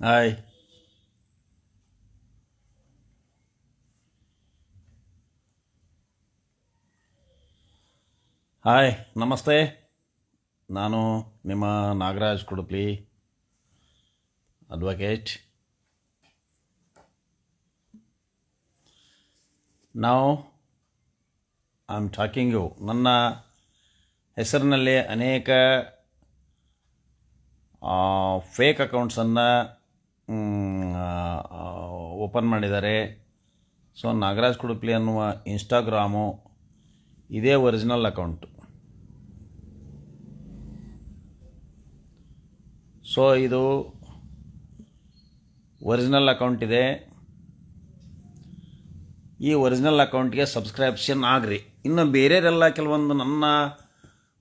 Hi hi ನಮಸ್ತೆ ನಾನು ನಿಮ್ಮ ನಾಗರಾಜ್ ಕುಡುಪ್ಲಿ ಅಡ್ವೊಕೇಟ್ ನಾವು ಐ ಆಮ್ ಟಾಕಿಂಗ್ ಯು ನನ್ನ ಹೆಸರಿನಲ್ಲಿ ಅನೇಕ ಫೇಕ್ ಅಕೌಂಟ್ಸನ್ನು ಓಪನ್ ಮಾಡಿದ್ದಾರೆ. ಸೊ ನಾಗರಾಜ್ ಕುಡುಪ್ಲಿ ಅನ್ನುವ ಇನ್ಸ್ಟಾಗ್ರಾಮು ಇದೇ ಒರಿಜಿನಲ್ ಅಕೌಂಟು ಸೊ ಇದು ಒರಿಜಿನಲ್ ಅಕೌಂಟ್ ಇದೆ. ಈ ಒರಿಜಿನಲ್ ಅಕೌಂಟ್ಗೆ ಸಬ್ಸ್ಕ್ರಿಪ್ಷನ್ ಆಗ್ರಿ. ಇನ್ನು ಬೇರೆಯವರೆಲ್ಲ ಕೆಲವೊಂದು ನನ್ನ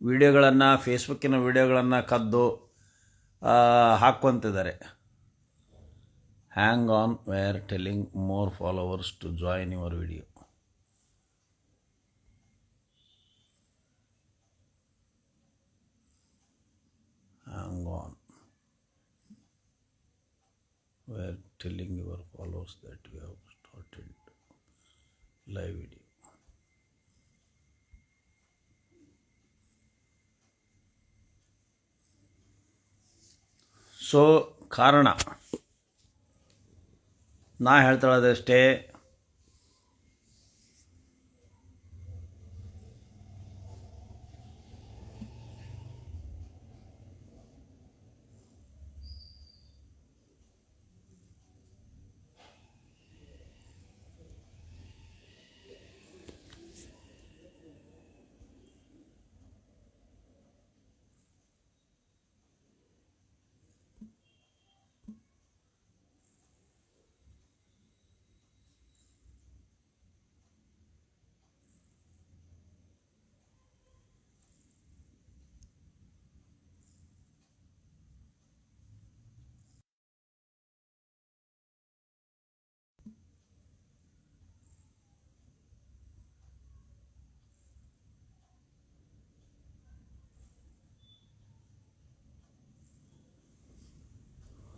ವಿಡಿಯೋಗಳನ್ನು ಫೇಸ್ಬುಕ್ಕಿನ ವಿಡಿಯೋಗಳನ್ನು ಕದ್ದು ಆ, hang on we're telling more followers to join your video. Hang on. Were telling your followers that we have started live video. So karana. ನಾ ಹೇಳ್ತಾಳದಷ್ಟೇ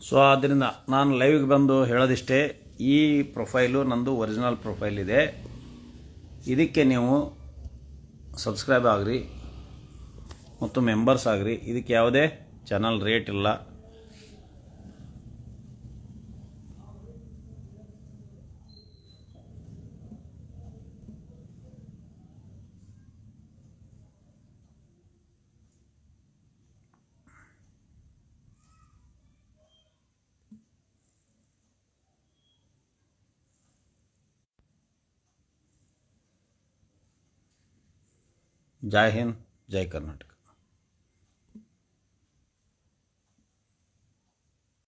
ಸೊ ಆದ್ದರಿಂದ ನಾನು ಲೈವ್ಗೆ ಬಂದು ಹೇಳೋದಿಷ್ಟೇ, ಈ ಪ್ರೊಫೈಲು ನಂದು ಒರಿಜಿನಲ್ ಪ್ರೊಫೈಲ್ ಇದೆ. ಇದಕ್ಕೆ ನೀವು ಸಬ್ಸ್ಕ್ರೈಬ್ ಆಗ್ರಿ, ಮತ್ತು ಮೆಂಬರ್ಸ್ ಆಗ್ರಿ. ಇದಕ್ಕೆ ಯಾವುದೇ ಚಾನಲ್ ರೇಟ್ ಇಲ್ಲ. जय हिंद जय कर्नाटक।